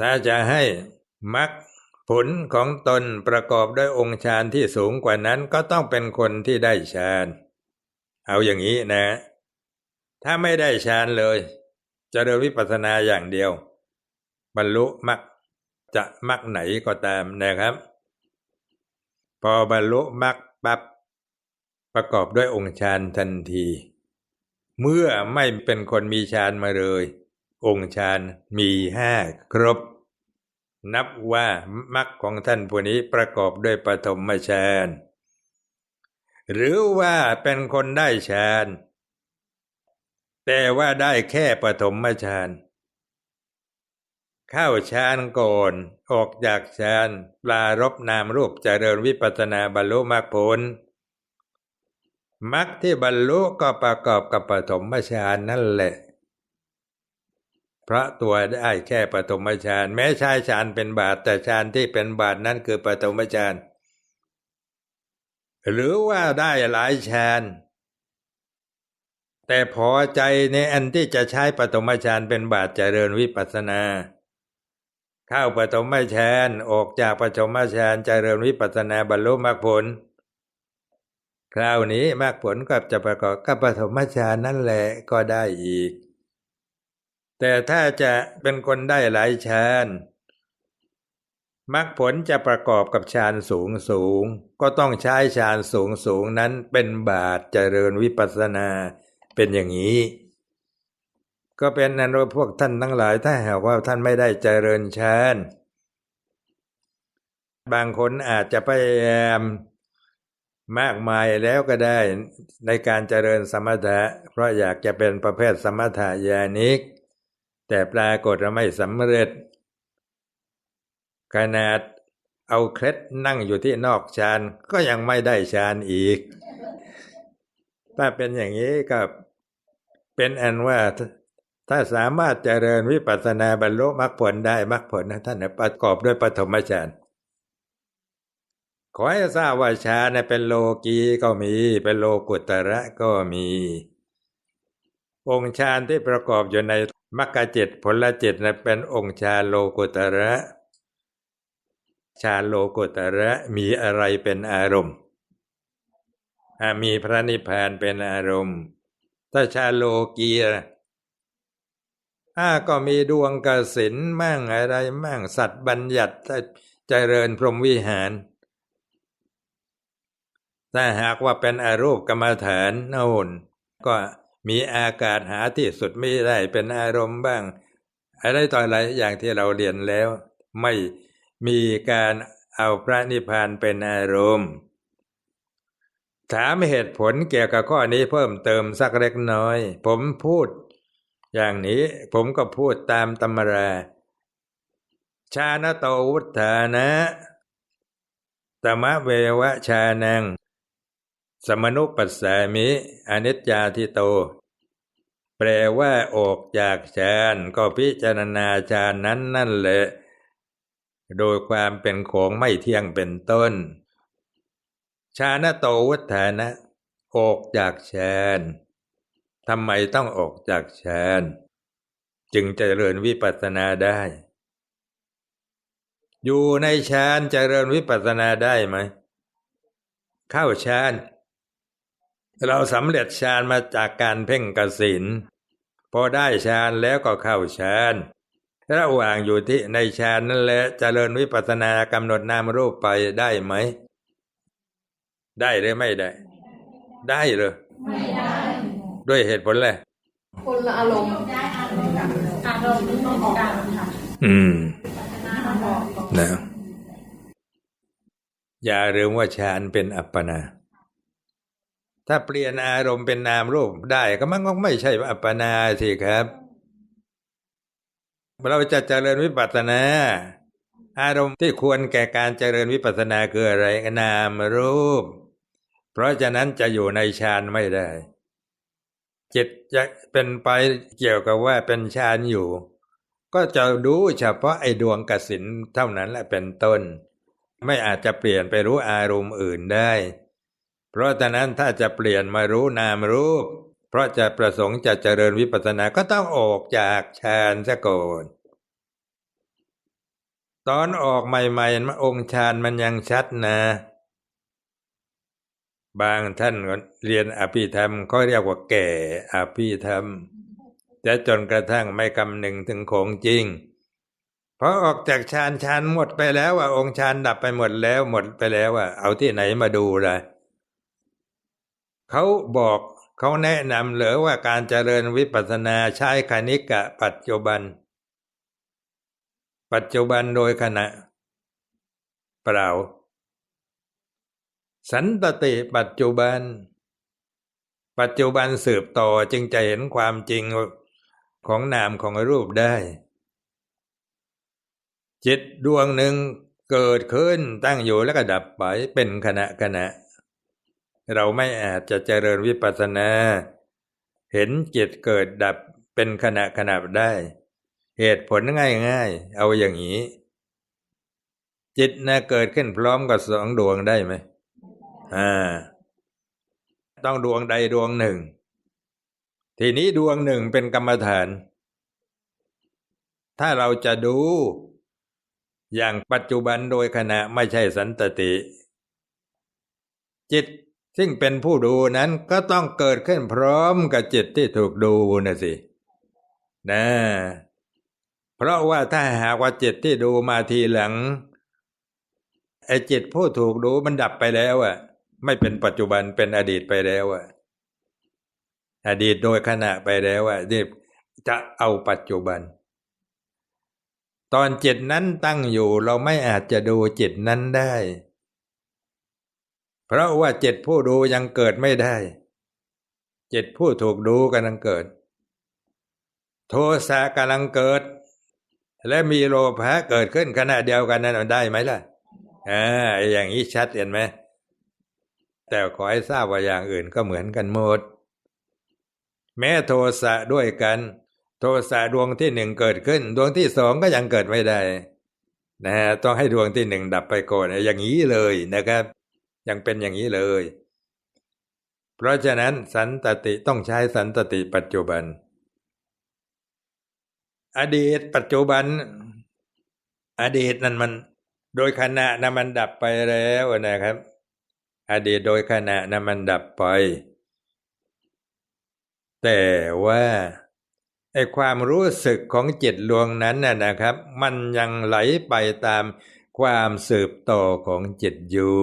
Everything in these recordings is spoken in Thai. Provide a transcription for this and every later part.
ถ้าจะให้มรรคผลของตนประกอบด้วยองค์ฌานที่สูงกว่านั้นก็ต้องเป็นคนที่ได้ฌาน เอาอย่างนี้นะ ถ้าไม่ได้ฌานเลยจะเริญวิปัสสนาอย่างเดียว บรรลุมรรคจะมรรคไหนก็ตามนะครับ พอบรรลุมรรคปับ๊บประกอบด้วยองค์ฌานทันที เมื่อไม่เป็นคนมีฌานมาเลย องค์ฌานมีห้าครบ นับว่ามรรคของท่านผู้นี้ประกอบด้วยปฐมฌานหรือว่าเป็นคนได้ฌานแต่ว่าได้แค่ปฐมฌานเข้าฌานก่อนออกจากฌานปลารบนามรูปเจริญวิปัสนาบรรลุมรรคผลมรรคที่บรรลุก็ประกอบกับปฐมฌานนั่นแหละ พราะตัวได้แค่ปฐมฌานแม้ชายฌานเป็นบาทแต่ฌานที่เป็นบาทนั้นคือปฐมฌานหรือว่าได้หลายฌานแต่พอใจในอันที่จะใช้ปฐมฌานเป็นบาทเจริญวิปัสนา เข้าปฐมฌานออกจากปฐมฌานเจริญวิปัสนาบรรลุมรรคผล คราวนี้มรรคผลก็จะประกอบกับปฐมฌานนั่นแหละก็ได้อีก แต่ถ้าจะเป็นคนได้หลายฌานมรรคผลจะประกอบกับฌานสูงสูง ก็ต้องใช้ฌานสูงสูงนั้นเป็นบาทเจริญวิปัสนาเป็นอย่างนี้ ก็เป็นนั้นว่าพวกท่านทั้งหลายถ้าหากว่าท่านไม่ได้เจริญฌานบางคนอาจจะพยายามมากมายแล้วก็ได้ในการเจริญสมถะ เพราะอยากจะเป็นประเภทสมถะญาณิก แต่ปรากฏว่าไม่สำเร็จ ขนาดเอาเคล็ดนั่งอยู่ที่นอกฌานก็ยังไม่ได้ฌานอีก ถ้าเป็นอย่างนี้ก็เป็นอันว่าถ้าสามารถเจริญวิปัสสนาบรรลุมรรคผลได้มรรคผลนะท่านประกอบด้วยปฐมฌานขอให้ทราบว่าฌานเป็นโลกีก็มีเป็นโลกุตระก็มี องค์ฌานที่ประกอบอยู่ใน มรรคจิตผลเจิตนะเป็นองค์ฌาโลกุตระฌาโลกุตระมีอะไรเป็นอารมณ์ มีพระนิพพานเป็นอารมณ์ ถ้าฌาโลกีอาก็มีดวงกสินมั่งอะไรมั่งสัตว์บัญญัติเจริญพรหมวิหารถ้าหากว่าเป็นอารูปกรรมฐานโน่นก็ มีอากาศหาที่สุดไม่ได้เป็นอารมณ์บ้าง อะไรต่ออะไรอย่างที่เราเรียนแล้ว ไม่มีการเอาพระนิพพานเป็นอารมณ์ ถามเหตุผลเกี่ยวกับข้อนี้เพิ่มเติมสักเล็กน้อย ผมพูด อย่างนี้ผมก็พูดตามตำรา ชาณโตวุฒานะตมะเววะชานัง สมนุปัสสามิ อนิจจาทิโต แปลว่าออกจากฌานก็พิจารณาฌานนั้นนั่นแหละ โดยความเป็นของไม่เที่ยงเป็นต้น ชาณโตวุฒานะ ออกจากฌานทำไมต้องออกจากฌานจึงจะเจริญวิปัสสนาได้ อยู่ในฌานเจริญวิปัสสนาได้ไหม เข้าฌาน เราสำเร็จฌานมาจากการเพ่งกสินพอได้ฌานแล้วก็เข้าฌานระหว่างอยู่ที่ในฌานนั่นแหละเจริญวิปัสสนากำหนดนามรูปไปได้ไหม ได้หรือไม่ได้ ได้เลยไม่ได้ ด้วยเหตุผลเลยคนละอารมณ์อารมณ์นี้ต้องการค่ะอืมนะอย่าลืมว่าฌานเป็นอัปปนา ถ้าเปลี่ยนอารมณ์เป็นนามรูปได้ก็มันก็ไม่ใช่อัปปนาสิครับ เราจะเจริญวิปัสสนา อารมณ์ที่ควรแก่การเจริญวิปัสสนาคืออะไรนามรูป เพราะฉะนั้นจะอยู่ในฌานไม่ได้ จิตจะเป็นไปเกี่ยวกับว่าเป็นฌานอยู่ ก็จะดูเฉพาะไอ้ดวงกสินเท่านั้นแหละเป็นต้น ไม่อาจจะเปลี่ยนไปรู้อารมณ์อื่นได้ เพราะฉะนั้นถ้าจะเปลี่ยนมารู้นามรูป เพราะจะประสงค์จะเจริญวิปัสสนาก็ต้องออกจากฌานซะก่อนตอนออกใหม่ๆมันองค์ฌานมันยังชัดนะ บางท่านเรียนอภิธรรมเขาเรียกว่าแก่อภิธรรมจะจนกระทั่งไม่คำหนึ่งถึงของจริงพอออกจากฌานฌานหมดไปแล้วอะองค์ฌานดับไปหมดแล้วหมดไปแล้วอะเอาที่ไหนมาดูล่ะ เขาบอกเขาแนะนำเหรือว่าการเจริญวิปัสสนาใช้คณิกะปัจจุบัน ปัจจุบันโดยขณะ เปล่า สันตติปัจจุบัน ปัจจุบันสืบต่อจึงจะเห็นความจริงของนามของรูปได้ จิตดวงหนึ่งเกิดขึ้นตั้งอยู่แล้วก็ดับไปเป็นขณะขณะ เราไม่อาจจะเจริญวิปัสสนา เห็นจิตเกิดดับเป็นขณะขณะได้ เหตุผลง่ายๆ เอาอย่างนี้ จิตนะเกิดขึ้นพร้อมกับสองดวงได้ไหมอ่า ต้องดวงใดดวงหนึ่ง ทีนี้ดวงหนึ่งเป็นกรรมฐาน ถ้าเราจะดูอย่างปัจจุบันโดยขณะไม่ใช่สันตติ จิต ซึ่งเป็นผู้ดูนั้นก็ต้องเกิดขึ้นพร้อมกับจิตที่ถูกดูนะสินะเพราะว่าถ้าหากว่าจิตที่ดูมาทีหลังไอ้จิตผู้ถูกดูมันดับไปแล้วอะไม่เป็นปัจจุบันเป็นอดีตไปแล้วอะอดีตโดยขณะไปแล้วอะนี่จะเอาปัจจุบัน ตอนจิตนั้นตั้งอยู่เราไม่อาจจะดูจิตนั้นได้ เพราะว่าเจิตผู้ดูยังเกิดไม่ได้ เจิตผู้ถูกดูกำลังเกิด โทสะกำลังเกิด และมีโลภะเกิดขึ้นขณะเดียวกันนั้นได้ไหมล่ะอ่าอย่างนี้ชัดเห็นไหมแต่ขอให้ทราบว่าอย่างอื่นก็เหมือนกันหมด แม้โทสะด้วยกัน โทสะดวงที่หนึ่งเกิดขึ้น ดวงที่สองก็ยังเกิดไม่ได้นะฮะต้องให้ดวงที่หนึ่งดับไปก่อนอย่างนี้เลยนะครับ ยังเป็นอย่างนี้เลย เพราะฉะนั้นสันตติต้องใช้สันตติปัจจุบัน อดีตปัจจุบัน อดีตนั้นมันโดยขณะนั้นมันดับไปแล้วนะครับ อดีตโดยขณะนั้นมันดับไป แต่ว่าไอความรู้สึกของจิตดวงนั้นน่ะนะครับ มันยังไหลไปตามความสืบต่อของจิตอยู่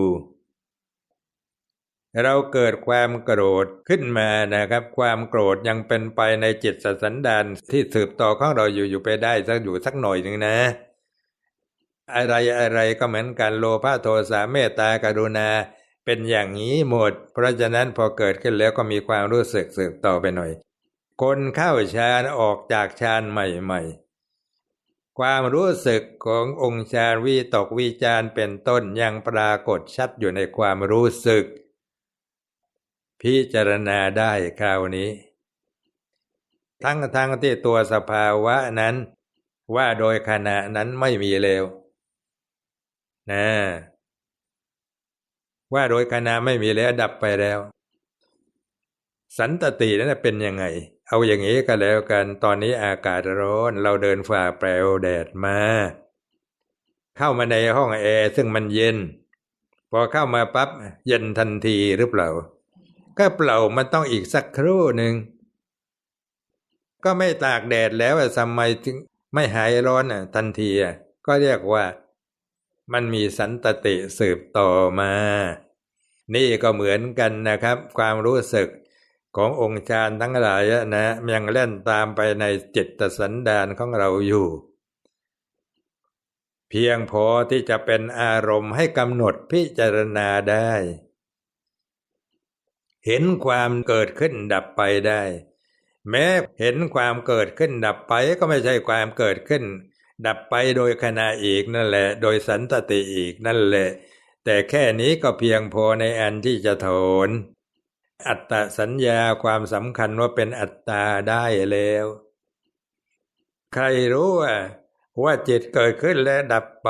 เราเกิดความโกรธขึ้นมานะครับ ความโกรธยังเป็นไปในจิตสันดานที่สืบต่อของเราอยู่อยู่ไปได้สักอยู่สักหน่อยหนึ่งนะ อะไรอะไรก็เหมือนกันโลภะโทสะเมตตากรุณาเป็นอย่างนี้หมด เพราะฉะนั้นพอเกิดขึ้นแล้วก็มีความรู้สึกสืบต่อไปหน่อย คนเข้าฌานออกจากฌานใหม่ๆ ความรู้สึกขององค์ฌานวิตกวิจารเป็นต้นยังปรากฏชัดอยู่ในความรู้สึก พิจารณาได้คราวนี้ ทั้งทั้งที่ตัวสภาวะนั้น ว่าโดยขณะนั้นไม่มีเลวนะว่าโดยขณะไม่มีแล้วดับไปแล้ว สันตตินั้นเป็นยังไง เอาอย่างนี้ก็แล้วกันตอนนี้อากาศร้อนเราเดินฝ่าแปลวแดดมา เข้ามาในห้องแอร์ซึ่งมันเย็น พอเข้ามาปั๊บเย็นทันทีหรือเปล่า ก็เปล่ามันต้องอีกสักครู่หนึ่งก็ไม่ตากแดดแล้วทำไมถึงไม่หายร้อนอะ ทันทีอะก็เรียกว่า มันมีสันตติสืบต่อมา นี่ก็เหมือนกันนะครับ ความรู้สึกขององค์ฌานทั้งหลายนะยังเล่นตามไปในจิตสันดานของเราอยู่ เพียงพอที่จะเป็นอารมณ์ให้กำหนดพิจารณาได้ เห็นความเกิดขึ้นดับไปได้ แม้เห็นความเกิดขึ้นดับไปก็ไม่ใช่ความเกิดขึ้น ดับไปโดยขณะอีกนั่นแหละ โดยสันตติอีกนั่นแหละ แต่แค่นี้ก็เพียงพอในอันที่จะโถนอัตตสัญญาความสำคัญว่าเป็นอัตตาได้แล้ว ใครรู้ว่าว่าจิตเกิดขึ้นและดับไป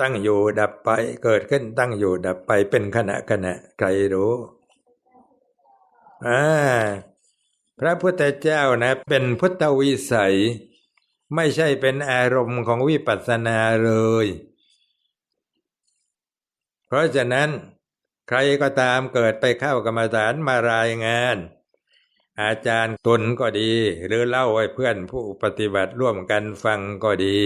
ตั้งอยู่ดับไป เกิดขึ้นตั้งอยู่ดับไปเป็นขณะขณะใครรู้ พระพุทธเจ้านะ เป็นพุทธวิสัย ไม่ใช่เป็นอารมณ์ของวิปัสสนาเลย เพราะฉะนั้น ใครก็ตามเกิดไปเข้ากรรมฐานมารายงาน อาจารย์ตนก็ดี หรือเล่าให้เพื่อนผู้ปฏิบัติร่วมกันฟังก็ดี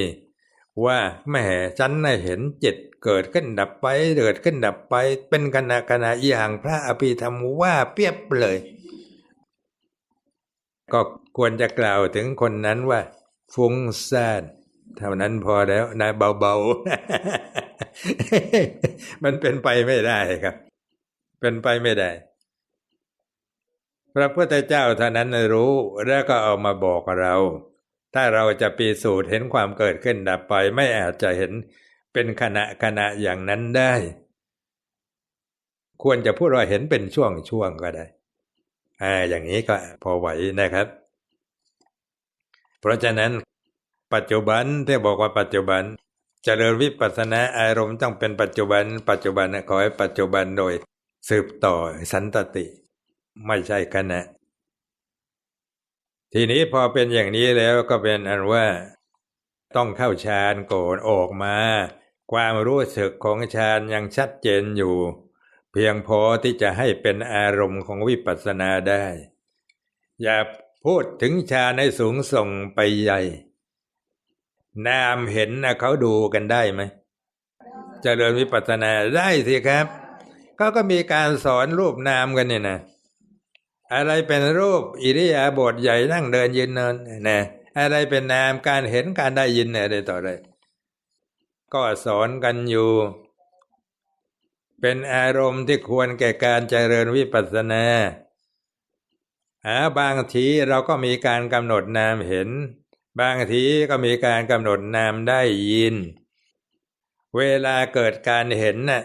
ว่าแหม่ฉันน่ะเห็นจิตเกิดขึ้นดับไป เกิดขึ้นดับไป เป็นขณะขณะอย่างพระอภิธรรมว่าเปียบเลย ก็ควรจะกล่าวถึงคนนั้นว่า ฟุ้งซ่านเท่านั้นพอแล้วนะเบาๆ มันเป็นไปไม่ได้ครับ เป็นไปไม่ได้ พระพุทธเจ้าเท่านั้นรู้แล้วก็เอามาบอกเรา ถ้าเราจะปีสูจน์เห็นความเกิดขึ้นดับไปไม่อาจจะเห็นเป็นขณะขณะอย่างนั้นได้ ควรจะพูดว่าเห็นเป็นช่วงช่วงก็ได้อ่าอย่างนี้ก็พอไหวนะครับ เพราะฉะนั้น ปัจจุบันที่บอกว่าปัจจุบันจเจริญวิปัสสนาอารมณ์ต้องเป็นปัจจุบัน ปัจจุบันขอให้ปัจจุบันโดย สืบต่อสันตติ ไม่ใช่ขณะ ทีนี้พอเป็นอย่างนี้แล้วก็เป็นอันว่า ต้องเข้าฌานก่อนออกมา ความรู้สึกของฌานยังชัดเจนอยู่ เพียงพอที่จะให้เป็นอารมณ์ของวิปัสสนาได้ อย่าพูดถึงฌานให้สูงส่งไปใหญ่ นามเห็นนะเขาดูกันได้ไหมจเจริญวิปัสสนาได้สิครับเขาก็มีการสอนรูปนามกันเนี่ยนะ อะไรเป็นรูปอิริยาบถใหญ่นั่งเดินยืนนินนะอะไรเป็นนามการเห็นการได้ยินอะไรต่ออะไรก็สอนกันอยู่ เป็นอารมณ์ที่ควรแก่การเจริญวิปัสสนาหาบางทีเราก็มีการกำหนดนามเห็น บางทีก็มีการกำหนดนามได้ยิน เวลาเกิดการเห็นน่ะ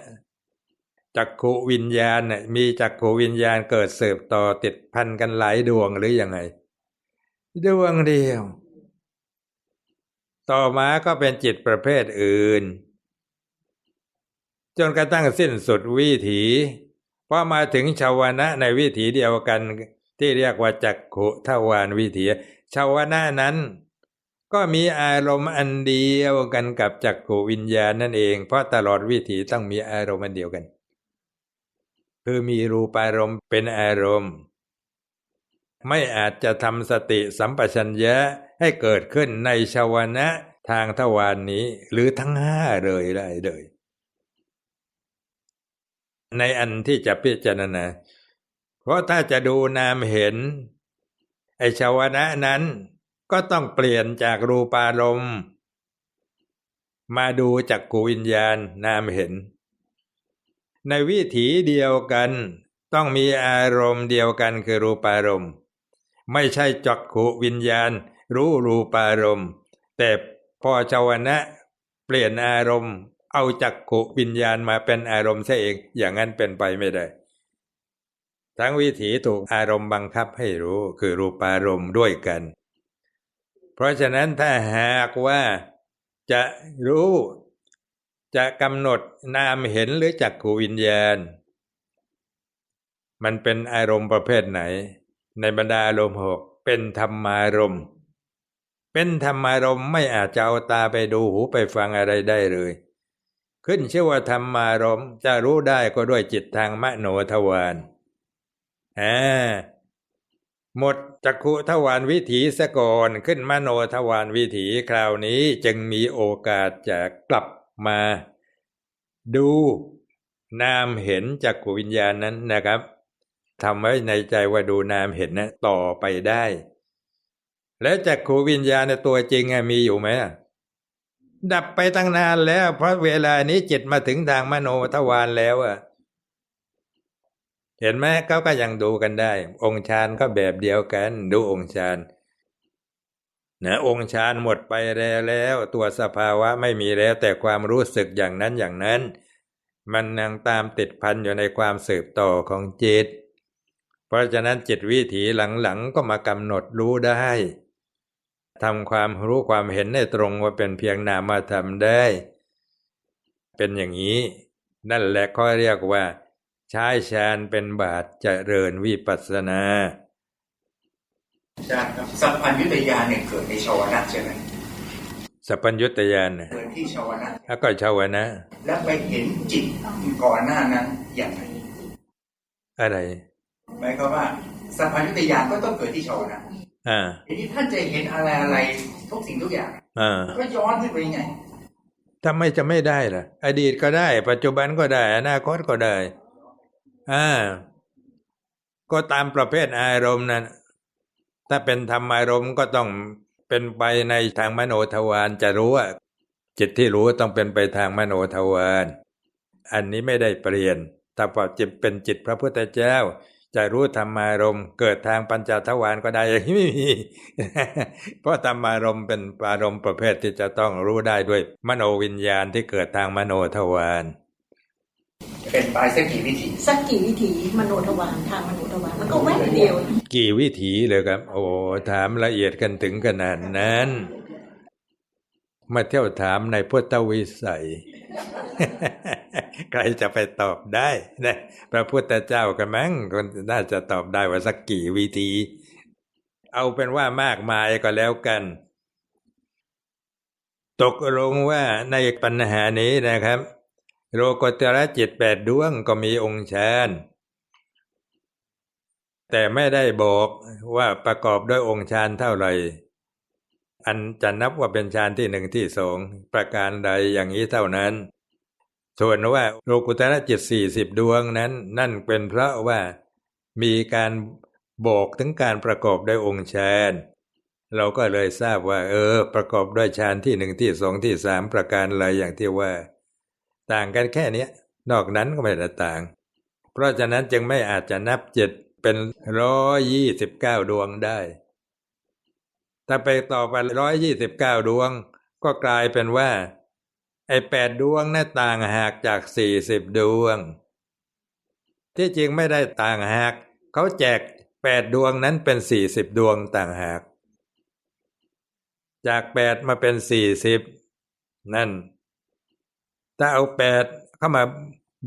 จักขูวิญญาณน่ะมีจักขูวิญญาณเกิดสืบต่อติดพันกันหลายดวงหรืออยังไง ดวงเดียว ต่อมาก็เป็นจิตประเภทอื่น จนกระทั่งสิ้นสุดวิถีพอมาถึงชาวนะในวิถีเดียวกันที่เรียกว่าจักขุทวารวิถีชาวนะนั้น ก็มีอารมณ์อันเดียวกันกับจักขูวิญญาณนั่นเอง เพราะตลอดวิถีต้องมีอารมณ์อันเดียวกัน คือมีรูปารมณ์เป็นอารมณ์ ไม่อาจจะทำสติสัมปชัญญะให้เกิดขึ้นในชาวนะทางทวารนนี้หรือทั้งห้าเลยได้เลยในอันที่จะพิจารณา เพราะถ้าจะดูนามเห็น ไอชาวนะนั้นก็ต้องเปลี่ยนจากรูปารมณ์มาดูจากกูวิญญาณนามเห็น ในวิถีเดียวกัน ต้องมีอารมณ์เดียวกันคือรูปารมณ์ ไม่ใช่จักขูวิญญาณ รู้รูปารมณ์ แต่พอชาวนะเปลี่ยนอารมณ์เอาจักขูวิญญาณมาเป็นอารมณ์ซะเองอย่างนั้นเป็นไปไม่ได้ ทั้งวิถีถูกอารมณ์บังคับให้รู้คือรูปารมณ์ด้วยกัน เพราะฉะนั้นถ้าหากว่าจะรู้ จะกำหนดนามเห็นหรือจักขูวิญญาณ มันเป็นอารมณ์ประเภทไหน ในบรรดาอารมณ์หกเป็นธรรมารมณ์เป็นธรรมารมณ์ไม่อาจจะเอาตาไปดูหูไปฟังอะไรได้เลย ขึ้นชื่อว่าธรรมารมณ์จะรู้ได้ก็ด้วยจิตทางมโนทวารอ่าหมดจักขุทวารวิถีสะก่อนขึ้นมโนทวารวิถีคราวนี้จึงมีโอกาสจะกลับ มาดูนามเห็นจักขูวิญญาณนั้นนะครับทำไว้ในใจว่าดูนามเห็นนะต่อไปได้ แล้วจักขูวิญญาณในตัวจริงมีอยู่ไหมดับไปตั้งนานแล้ว เพราะเวลานี้จิตมาถึงทางมโนทวารแล้วอะเห็นไหมเขาก็ยังดูกันได้ องค์ฌานก็แบบเดียวกัน ดูองค์ฌาน นะองค์ฌานหมดไปแล้วแล้ว ตัวสภาวะไม่มีแล้วแต่ความรู้สึกอย่างนั้นอย่างนั้น มันยังตามติดพันอยู่ในความสืบต่อของจิต เพราะฉะนั้นจิตวิถีหลังๆก็มากำหนดรู้ได้ทำความรู้ความเห็นได้ตรงว่าเป็นเพียงนามธรรมได้ เป็นอย่างนี้ นั่นแหละเขาเรียกว่า ใช้ฌานเป็นบาทเจริญวิปัสสนา ใช่ครับสัพพัญญุตยานเนี่ยเกิดในชาวนะใช่ไหมสัพพัญญุตยานน่ะเกิดที่ชาวนะแล้วก็ชาวนะ แล้วไปเห็นจิตก่อนหน้านั้นอย่างไรอะไรหมายความว่าสัพพัญญุตยานก็ต้องเกิดที่ชาวนะอ่าทีนี้ท่านจะเห็นอะไรอะไรทุกสิ่งทุกอย่างอ่าก็ย้อนขึ้นไปไงทำไมจะไม่ได้ล่ะ อดีตก็ได้ ปัจจุบันก็ได้ อนาคตก็ได้อ่าก็ตามประเภทอารมณ์นั้น ถ้าเป็นธรรมารมณ์ก็ต้องเป็นไปในทางมโนทวารจะรู้ว่าจิตที่รู้ต้องเป็นไปทางมโนทวารอันนี้ไม่ได้เปลี่ยนแต่พอจิตเป็นจิตพระพุทธเจ้า จะรู้ธรรมารมณ์เกิดทางปัญจทวารก็ได้อย่างนี้ไม่มีเพราะธรรมารมณ์เป็นอารมณ์ประเภทที่จะต้องรู้ได้ด้วยมโนวิญญาณที่เกิดทางมโนทวาร เป็นไปสักกี่วิธีสักกี่วิถีมโนทวารทางมโนทวารมันก็แวบเดียว กี่วิถีเลยครับ โอ้ถามละเอียดกันถึงขนาดนั้น มาเที่ยวถามในพุทธวิสัย ใครจะไปตอบได้นะพระพุทธเจ้ากันมั้งคนน่าจะตอบได้ว่าสักกี่วิธี เอาเป็นว่ามากมายก็แล้วกัน ตกลงว่าในปัญหานี้นะครับ โลกุตระจิตแปดดวงก็มีองค์ฌานแต่ไม่ได้บอกว่าประกอบด้วยองค์ฌานเท่าไหร่ อันจะนับว่าเป็นฌานที่หนึ่งที่สองประการใดอย่างนี้เท่านั้น ส่วนว่าโลกุตระจิตสี่สิบดวงนั้น นั่นเป็นเพราะว่ามีการบอกถึงการประกอบด้วยองค์ฌานเราก็เลยทราบว่า เออ ประกอบด้วยฌานที่หนึ่งที่สองที่สามประการอะไรอย่างที่ว่า ต่างกันแค่นี้นอกนั้นก็ไม่ได้ต่าง เพราะฉะนั้นจึงไม่อาจจะนับจิตเป็นร้อยยี่สิบเก้าดวงได้ ถ้าไปต่อไปร้อยยี่สิบเก้าดวง ก็กลายเป็นว่า ไอ้แปดดวงน่ะต่างหากจากสี่สิบดวง ที่จริงไม่ได้ต่างหาก เขาแจกแปดดวงนั้นเป็นสี่สิบดวงต่างหาก จากแปดมาเป็นสี่สิบนั่น ถ้าเอาแปดเข้ามา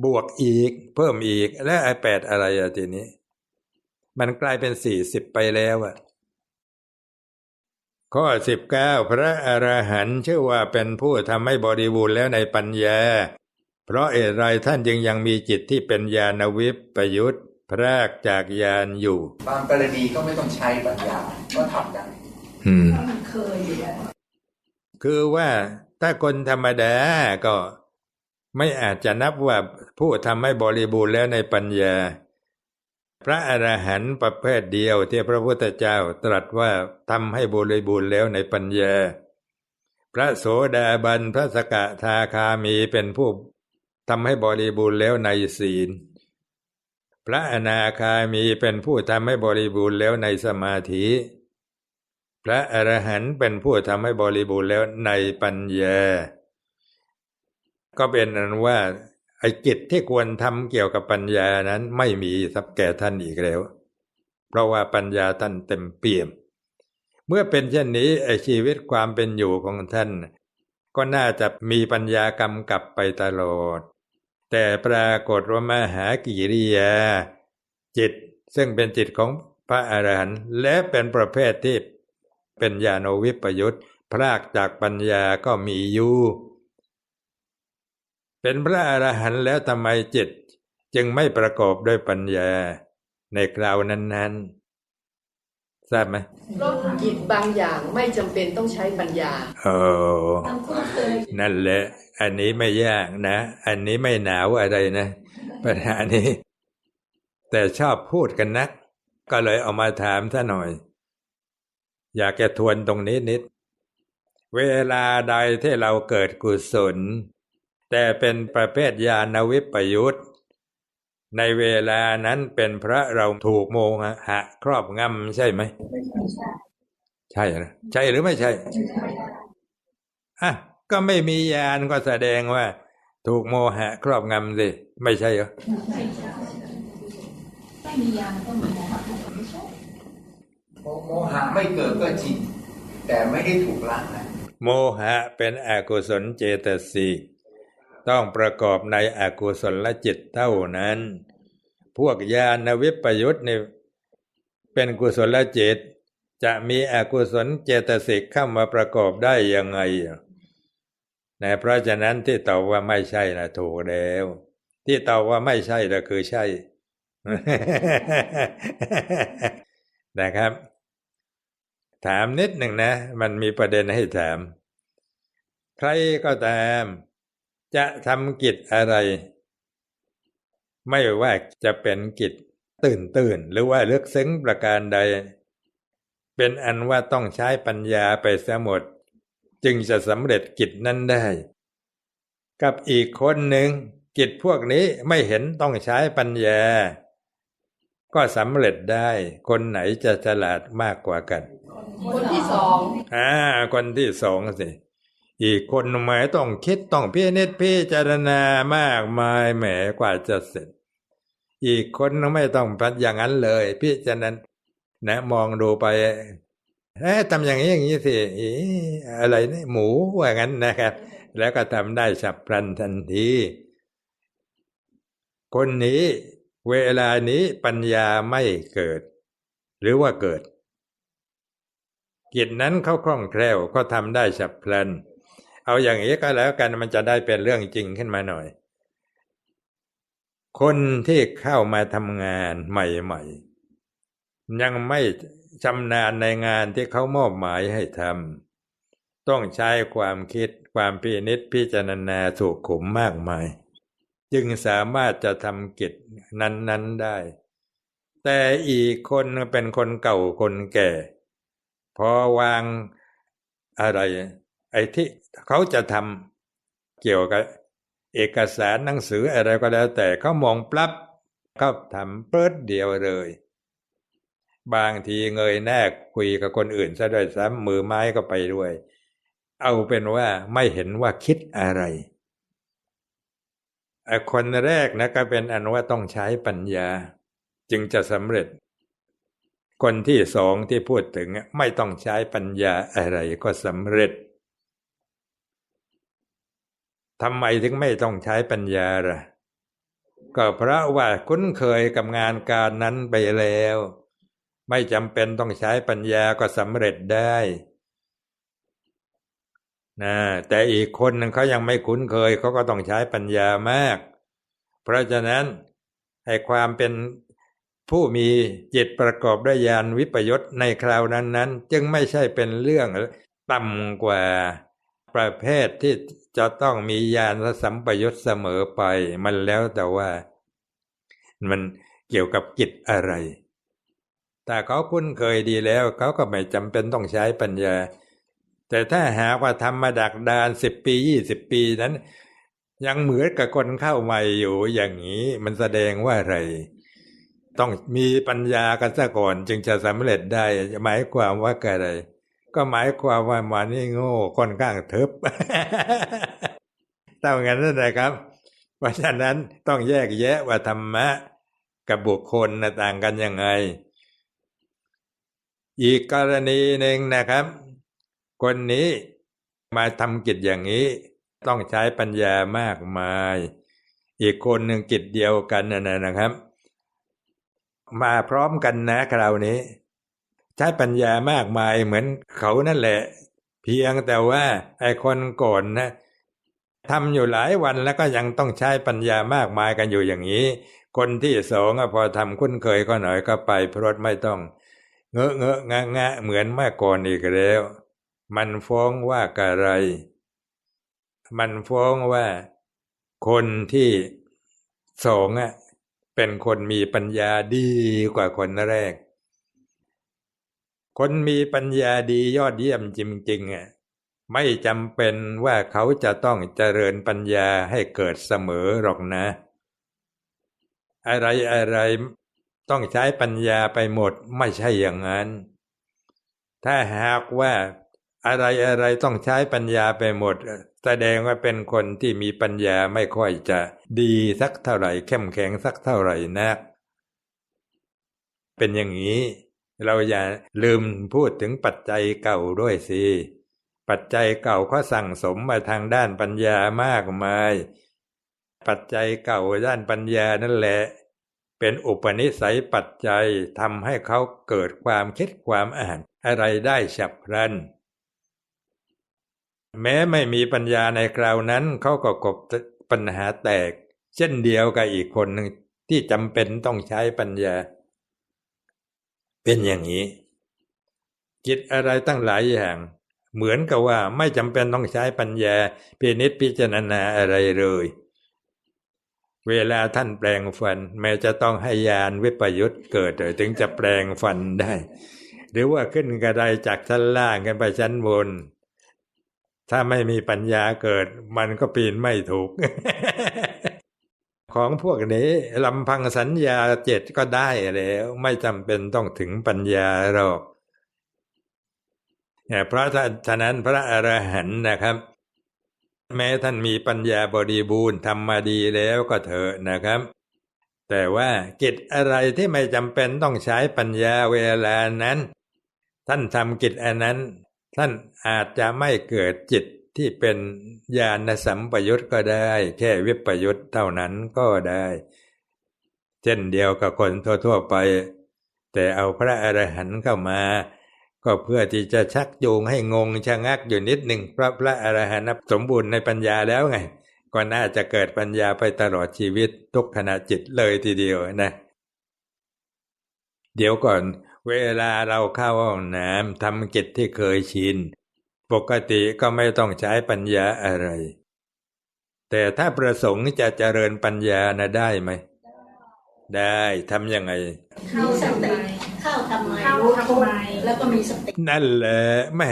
บวกอีก เพิ่มอีก แล้วไอ้แปดอะไรอะทีนี้ มันกลายเป็นสี่สิบไปแล้วอะข้อสิบเก้าพระอรหันต์ชื่อว่าเป็นผู้ทำให้บริบูรณ์แล้วในปัญญา เพราะเหตุไรท่านจึงยังมีจิตที่เป็นญาณวิปประยุทธ์พรากจากญาณอยู่ บางกรณีก็ไม่ต้องใช้ปัญญาก็ทำได้อืมมันเคยอยู่แล้วคือว่าถ้าคนธรรมดาก็ ไม่อาจจะนับว่าผู้ทำให้บริบูรณ์แล้วในปัญญา พระอรหันต์ประเภทเดียวที่พระพุทธเจ้าตรัสว่าทำให้บริบูรณ์แล้วในปัญญา พระโสดาบันพระสกทาคามีเป็นผู้ทำให้บริบูรณ์แล้วในศีล พระอนาคามีเป็นผู้ทำให้บริบูรณ์แล้วในสมาธิ พระอรหันต์เป็นผู้ทำให้บริบูรณ์แล้วในปัญญา ก็เป็นอันว่าไอ้กิจที่ควรทำเกี่ยวกับปัญญานั้นไม่มีสับแก่ท่านอีกแล้ว เพราะว่าปัญญาท่านเต็มเปี่ยม เมื่อเป็นเช่นนี้ไอ้ชีวิตความเป็นอยู่ของท่าน ก็น่าจะมีปัญญากำกับไปตลอด แต่ปรากฏว่ามหากิริยา จิตซึ่งเป็นจิตของพระอรหันต์และเป็นประเภทที่เป็นญาโนวิปยุตพรากจากปัญญาก็มีอยู่ เป็นพระอรหันต์แล้วทำไมจิตจึงไม่ประกอบด้วยปัญญาในคราวนั้น ๆ ทราบไหมเพราะกิจบางอย่างไม่จำเป็นต้องใช้ปัญญาโอ้นั่นแหละ อันนี้ไม่ยากนะ อันนี้ไม่หนาวอะไรนะปัญหานี้ แต่ชอบพูดกันนัก ก็เลยเอามาถามท่าหน่อย อยากจะทวนตรงนี้นิด เวลาใดที่เราเกิดกุศล แต่เป็นประเภทญาณวิปยุตในเวลานั้นเป็นเพราะเราถูกโมหะครอบงำใช่ไหมใช่นะใช่หรือไม่ใช่อะก็ไม่มีญาณก็แสดงว่า ถูกโมหะครอบงำสิไม่ใช่เหรอไม่มียามันต้องมีโมหะไม่ใช่โมหะไม่เกิดก็จริงแต่ไม่ได้ถูกละนะโมหะเป็นอกุศลเจตสิก ต้องประกอบในอกุศลจิตเท่านั้น พวกญาณวิปยุตนี่เป็นกุศลจิต จะมีอกุศลเจตสิกเข้ามาประกอบได้ยังไงอะนะเพราะฉะนั้นที่ตอบว่าไม่ใช่นะถูกแล้ว ที่ตอบว่าไม่ใช่ก็คือใช่ นะครับ ถามนิดหนึ่งนะ มันมีประเด็นให้ถาม ใครก็ตาม จะทำกิจอะไร ไม่ว่าจะเป็นกิจตื่นตื่น หรือว่าเลือกซึ้งประการใด เป็นอันว่าต้องใช้ปัญญาไปเสียหมด จึงจะสำเร็จกิจนั้นได้ กับอีกคนหนึ่งกิจพวกนี้ไม่เห็นต้องใช้ปัญญา ก็สำเร็จได้คนไหนจะฉลาดมากกว่ากัน คนที่สองอ่าคนที่สองสิ อีกคนหมายต้องคิดต้องพินิจพิจารณามากมายแหมกว่าจะเสร็จ อีกคนไม่ต้องพัดอย่างนั้นเลย พิจารณานะมองดูไปเอ๊ะทำอย่างนี้อย่างนี้สิอีอะไรนี่หมูว่างั้นนะครับ แล้วก็ทำได้ฉับพลันทันที คนนี้เวลานี้ปัญญาไม่เกิด หรือว่าเกิดกิจนั้นเขาคล่องแคล่วก็ทำได้ฉับพลันเเอาอย่างนี้ก็แล้วกันมันจะได้เป็นเรื่องจริงขึ้นมาหน่อย คนที่เข้ามาทำงานใหม่ๆ ยังไม่ชำนาญในงานที่เขามอบหมายให้ทำต้องใช้ความคิดความพินิจพิจารณาสุขุมมากมาย จึงสามารถจะทำกิจนั้น ๆได้ แต่อีกคนเป็นคนเก่าคนแก่ พอวางอะไร อ้ที่เขาจะทำเกี่ยวกับเอกสารหนังสืออะไรก็แล้ว แต่เขามองปลับเขาทำเปิดเดียวเลย บางทีเงยหน้าคุยกับคนอื่นซะด้วยซ้ำมือไม้ก็ไปด้วย เอาเป็นว่าไม่เห็นว่าคิดอะไรคนแรกนะก็เป็นอันว่าต้องใช้ปัญญา จึงจะสำเร็จ คนที่สองที่พูดถึงไม่ต้องใช้ปัญญาอะไรก็สำเร็จ ทำไมถึงไม่ต้องใช้ปัญญาล่ะ ก็เพราะว่าคุ้นเคยกับงานการนั้นไปแล้ว ไม่จำเป็นต้องใช้ปัญญาก็สำเร็จได้นะแต่อีกคนนึงเขายังไม่คุ้นเคยเขาก็ต้องใช้ปัญญามาก เพราะฉะนั้นให้ความเป็นผู้มีจิตประกอบด้วยญาณวิปยศในคราวนั้นๆ จึงไม่ใช่เป็นเรื่องต่ำกว่า ประเภทที่จะต้องมีญาณสัมปยุตเสมอไป มันแล้วแต่ว่า มันเกี่ยวกับกิจอะไร แต่เขาคุ้นเคยดีแล้ว เขาก็ไม่จำเป็นต้องใช้ปัญญา แต่ถ้าหากว่าทำมาดักดานสิบปียี่สิบปีนั้น ยังเหมือนกับคนเข้าใหม่อยู่อย่างนี้มันแสดงว่าอะไร ต้องมีปัญญากันซะก่อนจึงจะสำเร็จได้หมายความว่าอะไร ก็หมายความว่ามานี่โง่ค่อนข้างทึบต้องงั้นนั่นแหละครับ เพราะฉะนั้นต้องแยกแยะว่าธรรมะกับบุคคลนะต่างกันยังไง อีกกรณีหนึ่งนะครับ คนนี้มาทำกิจอย่างนี้ ต้องใช้ปัญญามากมาย อีกคนหนึ่งกิจเดียวกันนะนะครับ มาพร้อมกันนะคราวนี้ ใช้ปัญญามากมายเหมือนเขานั่นแหละ เพียงแต่ว่าไอ้คนก่อนนะทำอยู่หลายวันแล้วก็ยังต้องใช้ปัญญามากมายกันอยู่อย่างนี้ คนที่สองพอทำคุ้นเคยก็หน่อยก็ไปพราะไม่ต้อง เงอะเงอะงะงะเหมือนเมื่อก่อนอีกแล้ว มันฟ้องว่ากะไร มันฟ้องว่า คนที่สองอะเป็นคนมีปัญญาดีกว่าคนแรก คนมีปัญญาดียอดเยี่ยมจริงๆอะไม่จำเป็นว่าเขาจะต้องเจริญปัญญาให้เกิดเสมอหรอกนะ อะไรอะไรต้องใช้ปัญญาไปหมดไม่ใช่อย่างนั้น ถ้าหากว่าอะไรอะไรต้องใช้ปัญญาไปหมด แสดงว่าเป็นคนที่มีปัญญาไม่ค่อยจะดีสักเท่าไหร่ เข้มแข็งสักเท่าไหร่นัก เป็นอย่างนี้ เราอย่าลืมพูดถึงปัจจัยเก่าด้วยสิปัจจัยเก่าเขาสั่งสมมาทางด้านปัญญามากมาย ปัจจัยเก่าด้านปัญญานั่นแหละ เป็นอุปนิสัยปัจจัยทำให้เขาเกิดความคิดความอ่านอะไรได้ฉับพลัน แม้ไม่มีปัญญาในคราวนั้นเขาก็กบปัญหาแตก เช่นเดียวกับอีกคนหนึ่งที่จำเป็นต้องใช้ปัญญา เป็นอย่างนี้จิตอะไรตั้งหลายอย่าง เหมือนกับว่าไม่จำเป็นต้องใช้ปัญญาพินิจพิจารณาอะไรเลย เวลาท่านแปลงฟัน แม้จะต้องให้ยานวิปยุตเกิดถึงจะแปลงฟันได้ หรือว่าขึ้นกระไดจากชั้นล่างกันไปชั้นบน ถ้าไม่มีปัญญาเกิด มันก็ปีนไม่ถูก ของพวกนี้ลำพังสัญญาเจ็ดก็ได้แล้ว ไม่จำเป็นต้องถึงปัญญาหรอกเพราะฉะนั้นพระอรหันต์นะครับ แม้ท่านมีปัญญาบริบูรณ์ทำมาดีแล้วก็เถอะนะครับ แต่ว่ากิจอะไรที่ไม่จำเป็นต้องใช้ปัญญาเวลานั้น ท่านทำกิจอันนั้น ท่านอาจจะไม่เกิดจิต ที่เป็นญาณสัมปยุตก็ได้ แค่วิปยุตเท่านั้นก็ได้ เช่นเดียวกับคนทั่ว ๆ ไป แต่เอาพระอรหันต์เข้ามา ก็เพื่อที่จะชักจูงให้งงชะงักอยู่นิดหนึ่งพระพระอรหันต์สมบูรณ์ในปัญญาแล้วไง ก็น่าจะเกิดปัญญาไปตลอดชีวิตทุกขณะจิตเลยทีเดียวนะ เดี๋ยวก่อนเวลาเราเข้าห้องน้ำทำกิจที่เคยชิน ปกติก็ไม่ต้องใช้ปัญญาอะไร แต่ถ้าประสงค์จะเจริญปัญญานะได้ไหม ได้ทำยังไง เข้าทำไมเข้าทำไมเข้ารู้ทำทุกไมแล้วก็มีสติ นั่นแหละแหม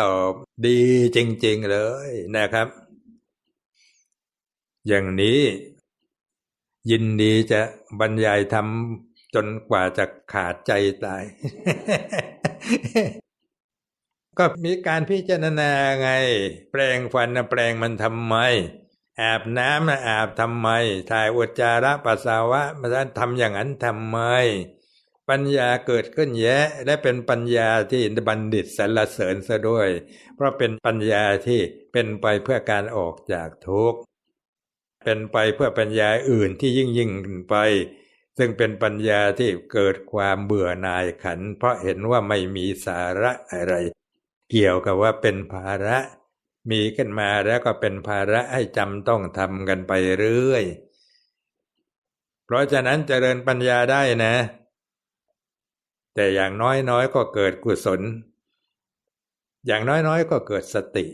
ตอบดีจริง ๆ เลยนะครับ อย่างนี้ยินดีจะบรรยายทำจนกว่าจะขาดใจตาย ก็มีการพิจารณาไง แปลงฟันนะแปลงมันทำไมอาบน้ำนะอาบทำไม ถ่ายอุจจาระปัสสาวะมันทำอย่างนั้นทำไม ปัญญาเกิดขึ้นแยะ และเป็นปัญญาที่บัณฑิตสรรเสริญซะด้วย เพราะเป็นปัญญาที่เป็นไปเพื่อการออกจากทุกข์เป็นไปเพื่อปัญญาอื่นที่ยิ่งยิ่งไป ซึ่งเป็นปัญญาที่เกิดความเบื่อหน่ายขัน เพราะเห็นว่าไม่มีสาระอะไร เกี่ยวกับว่าเป็นภาระ มีขึ้นมาแล้วก็เป็นภาระให้จำต้องทำกันไปเรื่อย เพราะฉะนั้นเจริญปัญญาได้นะ แต่อย่างน้อยๆก็เกิดกุศล อย่างน้อยๆก็เกิดสติ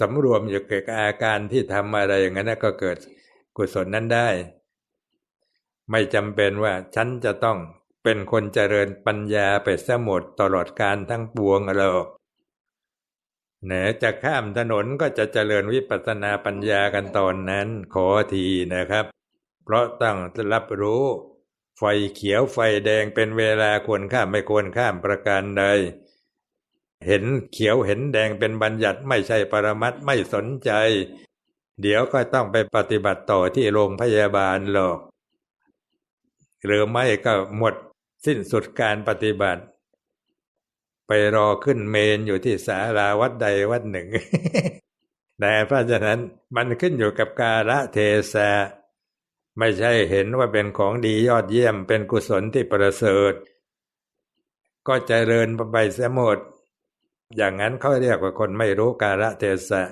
สำรวมอยู่กับอาการที่ทำอะไรอย่างนั้นก็เกิดกุศลนั้นได้ ไม่จำเป็นว่าฉันจะต้องเป็นคนเจริญปัญญาไปสหมดตลอดการทั้งปวงหรอก แหนจะข้ามถนนก็จะเจริญวิปัสสนาปัญญากันตอนนั้น ขอทีนะครับ เพราะต้องรับรู้ ไฟเขียวไฟแดงเป็นเวลาควรข้ามไม่ควรข้ามประการใด เห็นเขียวเห็นแดงเป็นบัญญัติไม่ใช่ปรมัตไม่สนใจ เดี๋ยวก็ต้องไปปฏิบัติต่อที่โรงพยาบาลหรอก หรือไม่ก็หมดสิ้นสุดการปฏิบัติ ไปรอขึ้นเมนอยู่ที่ศาลาวัดใดวัดหนึ่ง แต่เพราะฉะนั้นมันขึ้นอยู่กับกาละเทศะไม่ใช่เห็นว่าเป็นของดียอดเยี่ยมเป็นกุศลที่ประเสริฐ ก็เจริญไปเสียหมด อย่างนั้นเขาเรียกว่าคนไม่รู้กาละเทศะ